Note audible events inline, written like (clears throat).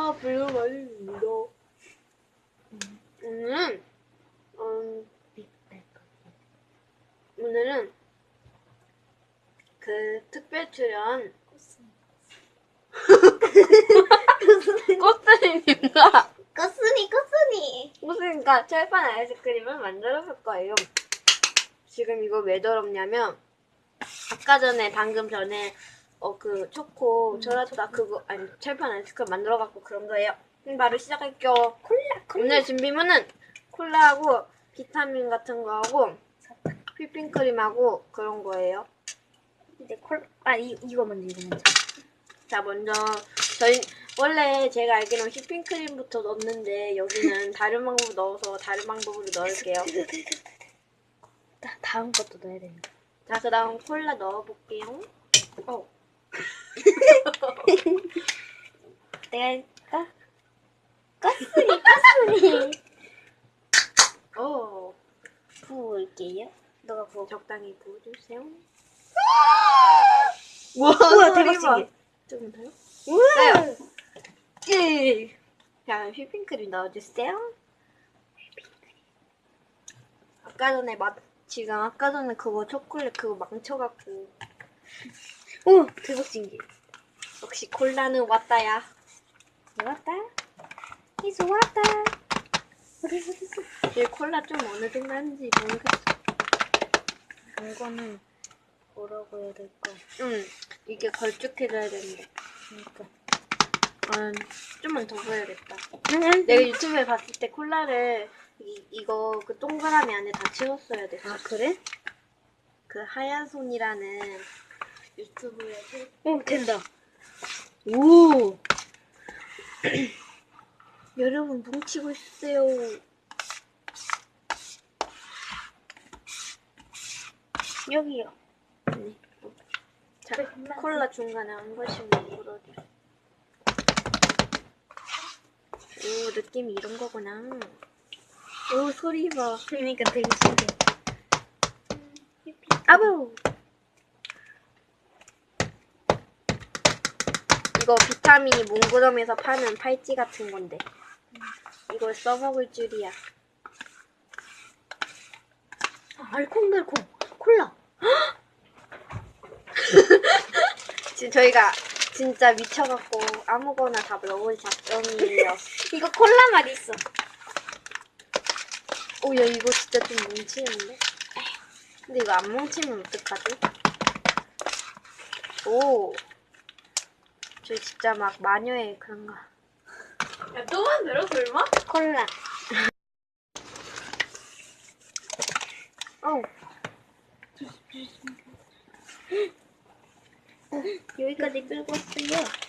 아, 블루마입니다. 오늘은, 음, 오늘은 그 특별 출연 꽃들님과 꼬순이 꼬순이 무슨가 철판 아이스크림을 만들어 볼 거예요. 지금 이거 왜 더럽냐면 아까 전에 방금 전에 어 그 초코 절었다 그거 아니 철판 아이스크림 만들어 갖고 그런 거예요. 그럼 바로 시작할게요. 콜라 콜라 오늘 준비물은 콜라하고 비타민 같은 거하고 휘핑크림하고 그런 거예요. 이제 콜 아 이거 먼저 이거 먼저 자 먼저 저희 원래 제가 알기로는 휘핑크림부터 넣는데 여기는 (laughs) 다른 방법 넣어서 다른 방법으로 넣을게요. 다, 다음 것도 넣어야 됩니다 자 그 다음 콜라 넣어볼게요. 어. 내가 할까? 꼬순이 꼬순이 오. 부을게요 너가 부어 적당히 부어주세요. 우와 대박 신기해 조금 더요? 우와 예. 자 휘핑크림 넣어주세요. 아까 전에 맛 지금 아까 전에 그거 초콜릿 그거 망쳐갖고 오 대박 신기해 역시 콜라는 왔다야. 왔다 이제 왔다 (laughs) 이 콜라 좀 어느 정도 하는지 모르겠어. 이거는 뭐라고 해야 될까 응, 이게 걸쭉해져야 되는데. 그러니까 음, 좀만 더 부어야겠다. 응, 내가 유튜브에 봤을 때 콜라를 이, 이거 그 동그라미 안에 다 채웠어야 됐어. 아 그래? 그 하얀 손이라는 유튜브에 체- 오 된다 오 (clears throat) 여러분 뭉치고 있으세요. 여기요 네. 자, 콜라 중간에 한 번씩만 불어줘. 오, 느낌이 이런 거구나. 오, 소리 봐. 그러니까 되게 신기해 아부! 이거 비타민이 몽그럼에서 파는 팔찌 같은 건데. 이걸 써먹을 줄이야. 아, 알콩달콩 콜라 (laughs) 지금 저희가 진짜 미쳐갖고 아무거나 다 넣을 작정이에요. (laughs) 이거 콜라 맛 있어 오, 야, 이거 진짜 좀 뭉치는데? 근데 이거 안 뭉치면 어떡하지? 오. 저 진짜 막 마녀의 그런가. 야, 또 만들어, 설마? 콜라 어. 여기까지 끌고 왔어요